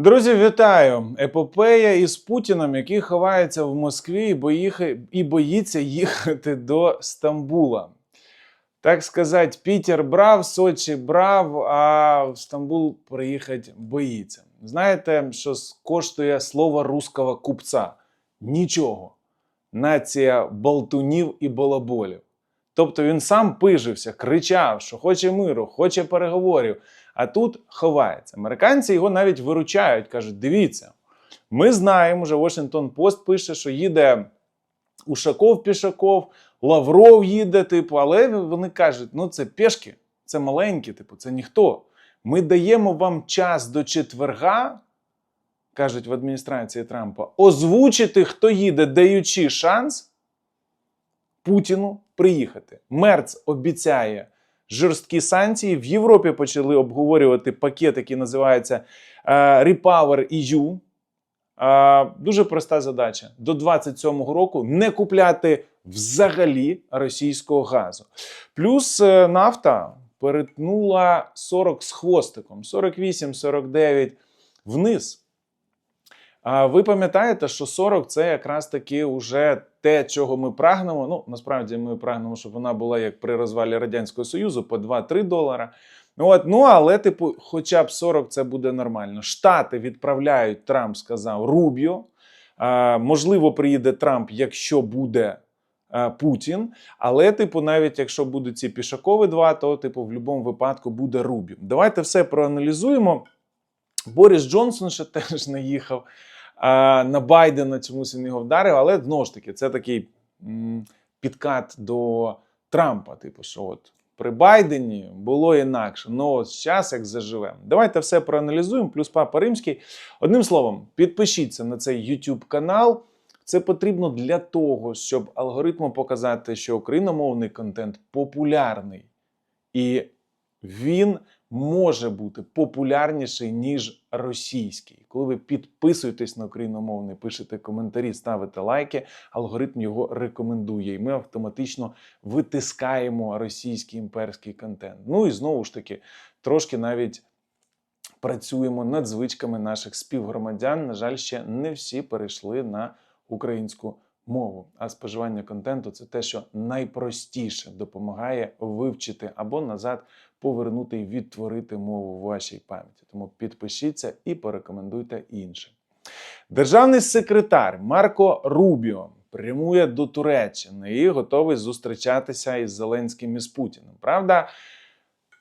Друзі, вітаю! Епопея із Путіном, який ховається в Москві і, боїхи... і боїться їхати до Стамбула. Так сказати, Пітер брав, Сочі брав, а в Стамбул приїхати боїться. Знаєте, що коштує слово руського купця? Нічого. Нація болтунів і балаболів. Тобто він сам пижився, кричав, що хоче миру, хоче переговорів. А тут ховається. Американці його навіть виручають, кажуть: дивіться, ми знаємо, вже Washington Post пише, що їде Ушаков Пішаков, Лавров їде, типу, але вони кажуть: ну це пешки, це маленькі, типу, це ніхто. Ми даємо вам час до четверга, кажуть в адміністрації Трампа, озвучити, хто їде, даючи шанс Путіну приїхати. Мерц обіцяє жорсткі санкції. В Європі почали обговорювати пакет, який називається е, Repower EU. Е, Дуже проста задача: до 27-го року не купляти взагалі російського газу. Плюс е, нафта перетнула 40 з хвостиком, 48-49 вниз. А ви пам'ятаєте, що 40 це якраз таки уже те, чого ми прагнемо. Ну, насправді ми прагнемо, щоб вона була як при розвалі Радянського Союзу по 2-3 долара. От, ну, але, типу, хоча б 40 це буде нормально. Штати відправляють, Трамп сказав, Рубіо. А, можливо, приїде Трамп, якщо буде а, Путін. Але, типу, навіть якщо будуть ці пішакові два, то, типу, в будь-якому випадку буде Рубіо. Давайте все проаналізуємо. Борис Джонсон ще теж не їхав на Байдена, чомусь він його вдарив, але знову ж таки, це такий підкат до Трампа. Типу, що от при Байдені було інакше. Ну от зараз як заживемо. Давайте все проаналізуємо. Плюс папа римський. Одним словом, підпишіться на цей YouTube канал. Це потрібно для того, щоб алгоритму показати, що україномовний контент популярний. І він може бути популярніший, ніж російський. Коли ви підписуєтесь на україномовний, пишете коментарі, ставите лайки, алгоритм його рекомендує. І ми автоматично витискаємо російський імперський контент. Ну і знову ж таки, трошки навіть працюємо над звичками наших співгромадян. На жаль, ще не всі перейшли на українську мову. А споживання контенту це те, що найпростіше допомагає вивчити або назад повернути і відтворити мову в вашій пам'яті. Тому підпишіться і порекомендуйте іншим. Державний секретар Марко Рубіо прямує до Туреччини і готовий зустрічатися із Зеленським і з Путіним. Правда,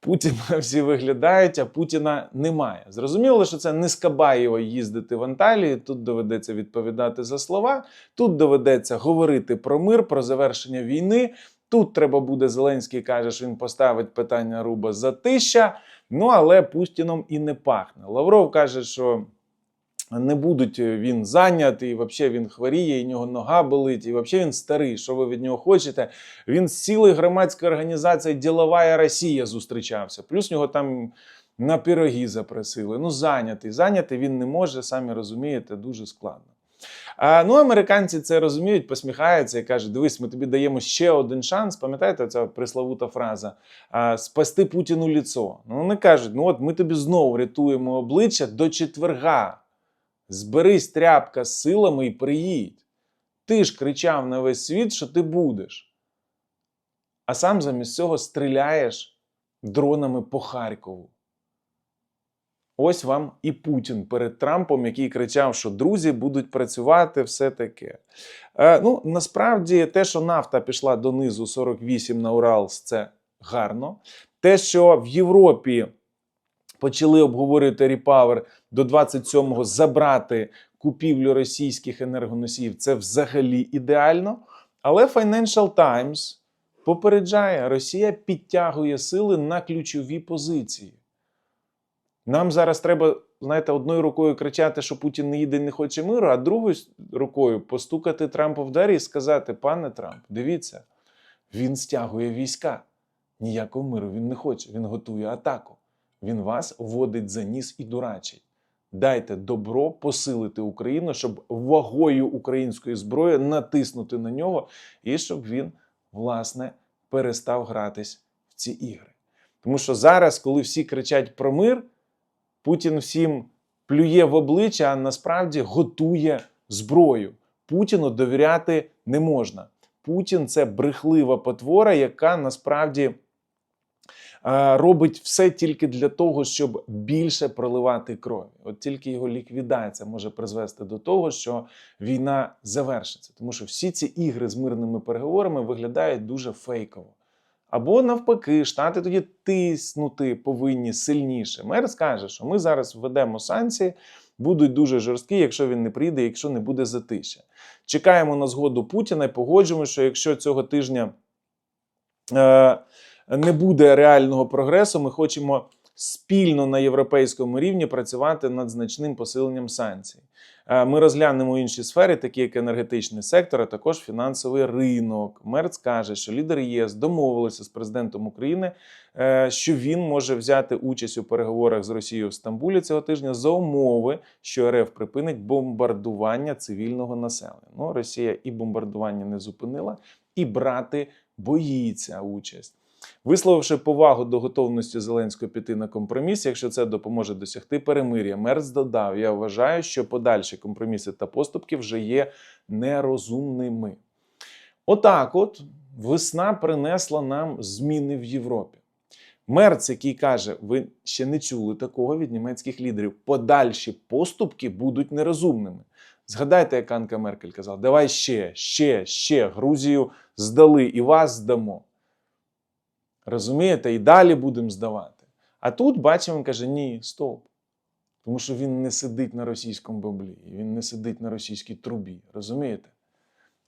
Путіна всі виглядають, а Путіна немає. Зрозуміло, що це не Скабаєва їздити в Анталії. Тут доведеться відповідати за слова, тут доведеться говорити про мир, про завершення війни. Тут треба буде Зеленський каже, що він поставить питання Руба за тища. Ну але Путіном і не пахне. Лавров каже, що не будуть він зайнятий, і взагалі він хворіє, і нього нога болить, і взагалі він старий. Що ви від нього хочете? Він з цілою громадською організацією Ділова Росія зустрічався. Плюс нього там на пироги запросили. Ну, зайнятий. Зайнятий він не може, самі розумієте, дуже складно. Ну, американці це розуміють, посміхаються і кажуть: дивись, ми тобі даємо ще один шанс. Пам'ятаєте, ця приславута фраза спасти Путіну ліцо. Ну, вони кажуть: ну от ми тобі знову рятуємо обличчя до четверга. Зберись тряпка з силами і приїдь. Ти ж кричав на весь світ, що ти будеш. А сам замість цього стріляєш дронами по Харкову. Ось вам і Путін перед Трампом, який кричав, що друзі будуть працювати, все таке. Е, ну, насправді, те, що нафта пішла донизу 48 на Уралс, це гарно. Те, що в Європі почали обговорювати Repower до 27-го забрати купівлю російських енергоносіїв, це взагалі ідеально. Але Financial Times попереджає, Росія підтягує сили на ключові позиції. Нам зараз треба, знаєте, одною рукою кричати, що Путін не їде і не хоче миру, а другою рукою постукати Трампу в двері і сказати: пане Трамп, дивіться, він стягує війська. Ніякого миру він не хоче, він готує атаку. Він вас водить за ніс і дурачить. Дайте добро посилити Україну, щоб вагою української зброї натиснути на нього, і щоб він, власне, перестав гратись в ці ігри. Тому що зараз, коли всі кричать про мир, Путін всім плює в обличчя, а насправді готує зброю. Путіну довіряти не можна. Путін це брехлива потвора, яка насправді е, робить все тільки для того, щоб більше проливати крові. От тільки його ліквідація може призвести до того, що війна завершиться. Тому що всі ці ігри з мирними переговорами виглядають дуже фейково. Або навпаки, штати тоді тиснути повинні сильніше. Мер скаже, що ми зараз введемо санкції, будуть дуже жорсткі, якщо він не прийде, якщо не буде затища. Чекаємо на згоду Путіна і погоджуємо, що якщо цього тижня е, не буде реального прогресу, ми хочемо спільно на європейському рівні працювати над значним посиленням санкцій. Е, Ми розглянемо інші сфери, такі як енергетичний сектор, а також фінансовий ринок. Мерц каже, що лідери ЄС домовилися з президентом України, е, що він може взяти участь у переговорах з Росією в Стамбулі цього тижня за умови, що РФ припинить бомбардування цивільного населення. Ну, Росія і бомбардування не зупинила, і брати боїться участь. Висловивши повагу до готовності Зеленського піти на компроміс, якщо це допоможе досягти перемир'я, Мерц додав: Я вважаю, що подальші компроміси та поступки вже є нерозумними. Отак, от весна принесла нам зміни в Європі. Мерц, який каже, ви ще не чули такого від німецьких лідерів. Подальші поступки будуть нерозумними. Згадайте, як Анка Меркель казала: давай ще, ще, ще Грузію здали і вас здамо. Розумієте, і далі будемо здавати. А тут бачимо, каже: ні, стоп. Тому що він не сидить на російському баблі, він не сидить на російській трубі. Розумієте?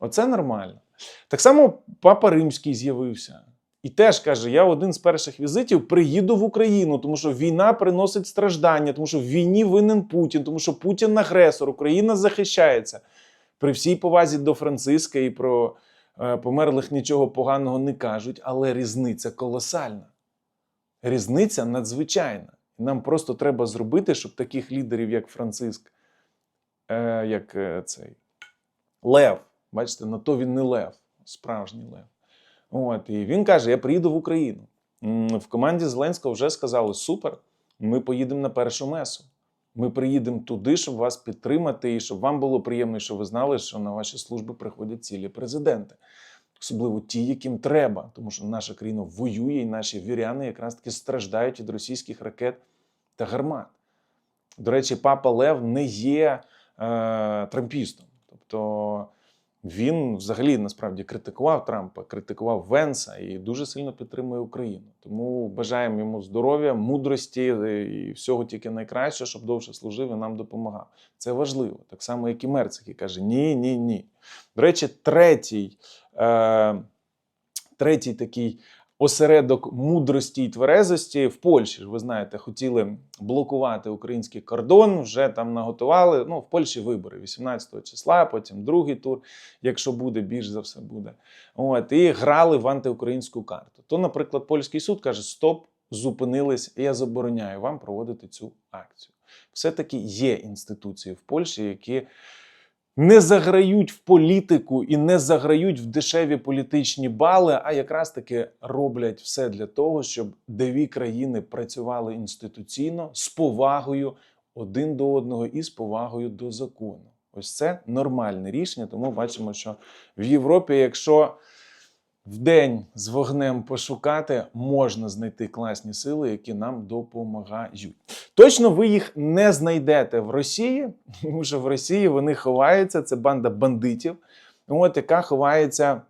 Оце нормально. Так само Папа Римський з'явився. І теж каже: я один з перших візитів приїду в Україну, тому що війна приносить страждання, тому що в війні винен Путін, тому що Путін агресор, Україна захищається. При всій повазі до Франциска і про померлих нічого поганого не кажуть, але різниця колосальна. Різниця надзвичайна. Нам просто треба зробити, щоб таких лідерів, як Франциск, е, як е, цей Лев, бачите, на то він не Лев, справжній Лев. От, і він каже: Я приїду в Україну. В команді Зеленського вже сказали: супер, ми поїдемо на першу месу. Ми приїдемо туди, щоб вас підтримати, і щоб вам було приємно, і щоб ви знали, що на ваші служби приходять цілі президенти. Особливо ті, яким треба, тому що наша країна воює, і наші віряни якраз таки страждають від російських ракет та гармат. До речі, папа Лев не є е, трампістом. Тобто він взагалі насправді критикував Трампа, критикував Венса і дуже сильно підтримує Україну. Тому бажаємо йому здоров'я, мудрості і всього тільки найкраще, щоб довше служив і нам допомагав. Це важливо. Так само, як і Мерц, який каже: ні, ні, ні. До речі, третій, е, третій такий осередок мудрості і тверезості в Польщі. ж, Ви знаєте, хотіли блокувати український кордон, вже там наготували. Ну, в Польщі вибори 18 числа, потім другий тур, якщо буде, більш за все буде. От, і грали в антиукраїнську карту. То, наприклад, польський суд каже: Стоп, зупинились, я забороняю вам проводити цю акцію. Все-таки є інституції в Польщі, які не заграють в політику і не заграють в дешеві політичні бали, а якраз таки роблять все для того, щоб дві країни працювали інституційно з повагою один до одного і з повагою до закону. Ось це нормальне рішення. Тому бачимо, що в Європі, якщо в день з вогнем пошукати, можна знайти класні сили, які нам допомагають. Точно ви їх не знайдете в Росії, тому що в Росії вони ховаються. Це банда бандитів, от, яка ховається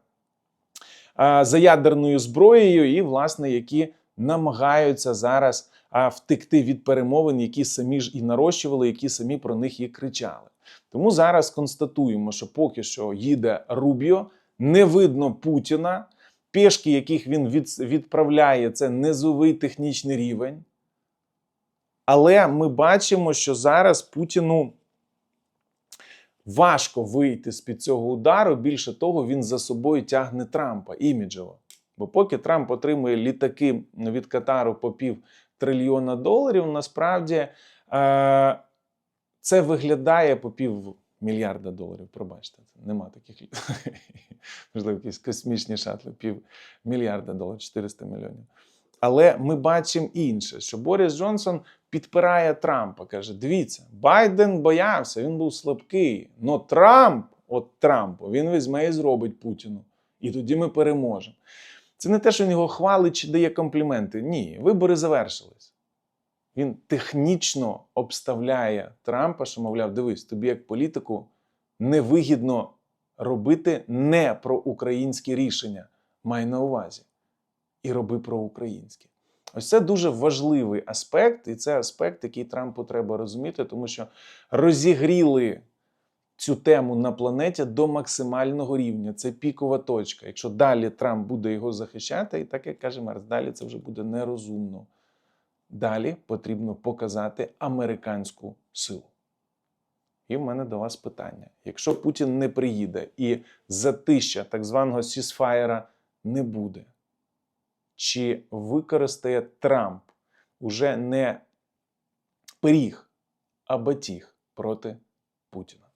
а, за ядерною зброєю, і, власне, які намагаються зараз а, втекти від перемовин, які самі ж і нарощували, які самі про них і кричали. Тому зараз констатуємо, що поки що їде Рубіо, не видно Путіна. Пішки, яких він відправляє, це низовий технічний рівень. Але ми бачимо, що зараз Путіну важко вийти з-під цього удару. Більше того, він за собою тягне Трампа іміджево. Бо поки Трамп отримує літаки від Катару по пів трильйона доларів, насправді е- це виглядає по пів мільярда доларів. Пробачте, нема таких. Можливо, якісь космічні шатли, пів мільярда доларів, 400 мільйонів. Але ми бачимо інше, що Борис Джонсон підпирає Трампа. Каже: дивіться, Байден боявся, він був слабкий. Но Трамп, от Трамп, він візьме і зробить Путіну. І тоді ми переможемо. Це не те, що він його хвалить чи дає компліменти. Ні, вибори завершились. Він технічно обставляє Трампа, що, мовляв, дивись, тобі як політику невигідно робити не про українські рішення. Май на увазі. І роби про українське. Ось це дуже важливий аспект, і це аспект, який Трампу треба розуміти, тому що розігріли цю тему на планеті до максимального рівня. Це пікова точка. Якщо далі Трамп буде його захищати, і так як каже Мерс, далі це вже буде нерозумно. Далі потрібно показати американську силу. І в мене до вас питання: якщо Путін не приїде і затища так званого сісфаєра не буде, чи використає Трамп уже не пиріг, а батіг проти Путіна?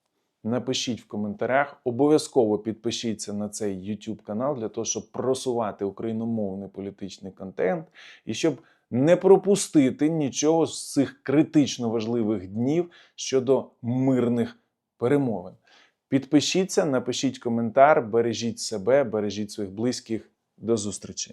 Напишіть в коментарях, обов'язково підпишіться на цей YouTube канал для того, щоб просувати україномовний політичний контент і щоб не пропустити нічого з цих критично важливих днів щодо мирних перемовин. Підпишіться, напишіть коментар, бережіть себе, бережіть своїх близьких. До зустрічі!